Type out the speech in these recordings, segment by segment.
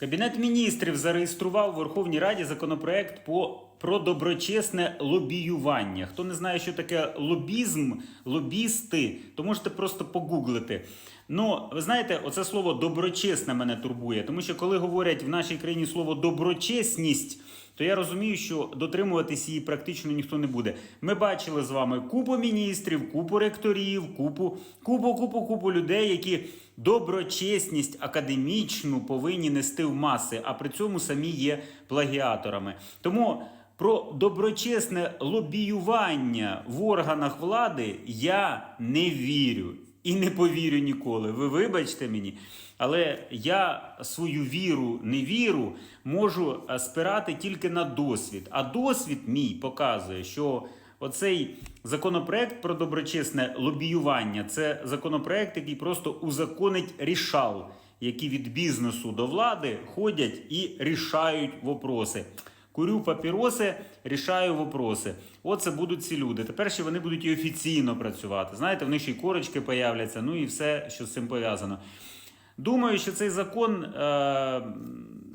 Кабінет міністрів зареєстрував у Верховній Раді законопроект по про доброчесне лобіювання. Хто не знає, що таке лобізм, лобісти, то можете просто погуглити. Ну, ви знаєте, оце слово доброчесне мене турбує, тому що коли говорять в нашій країні слово доброчесність, то я розумію, що дотримуватись її практично ніхто не буде. Ми бачили з вами купу міністрів, купу ректорів, купу, купу, купу, купу людей, які доброчесність академічну повинні нести в маси, а при цьому самі є плагіаторами. Тому про доброчесне лобіювання в органах влади я не вірю і не повірю ніколи. Ви вибачте мені. Але я свою віру, невіру можу е, спирати тільки на досвід. А досвід мій показує, що оцей законопроект про доброчесне лобіювання це законопроект, який просто узаконить рішал, які від бізнесу до влади ходять і рішають вопроси. Курю папіроси, рішаю вопроси. Оце будуть ці люди. Тепер ще вони будуть і офіційно працювати. Знаєте, в них ще й корочки появляться, ну і все, що з цим пов'язано. Думаю, що цей закон е,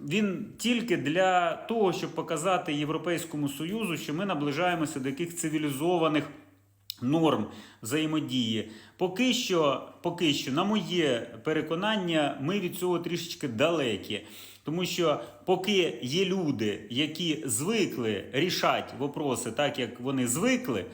він тільки для того, щоб показати Європейському Союзу, що ми наближаємося до яких цивілізованих норм взаємодії. Поки що, поки що, на моє переконання, ми від цього трішечки далекі. Тому що поки є люди, які звикли рішати вопроси так, як вони звикли,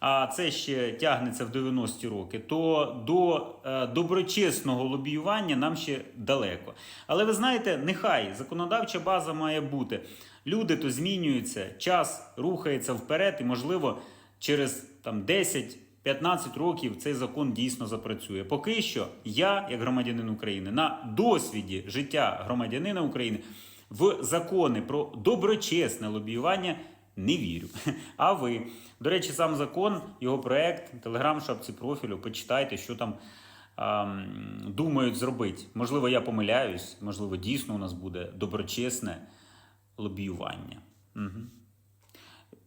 а це ще тягнеться в 90-ті роки, то до е, доброчесного лобіювання нам ще далеко. Але ви знаєте, нехай законодавча база має бути. Люди то змінюються, час рухається вперед, і, можливо, через там 10-15 років цей закон дійсно запрацює. Поки що я, як громадянин України, на досвіді життя громадянина України в закони про доброчесне лобіювання не вірю. А ви, до речі, сам закон, його проект, телеграм-шапці профілю, почитайте, що там ам, думають зробити. Можливо, я помиляюсь, можливо, дійсно у нас буде доброчесне лобіювання. Угу.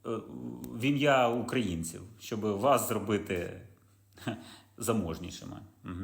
В ім'я українців, щоб вас зробити заможнішими. Угу.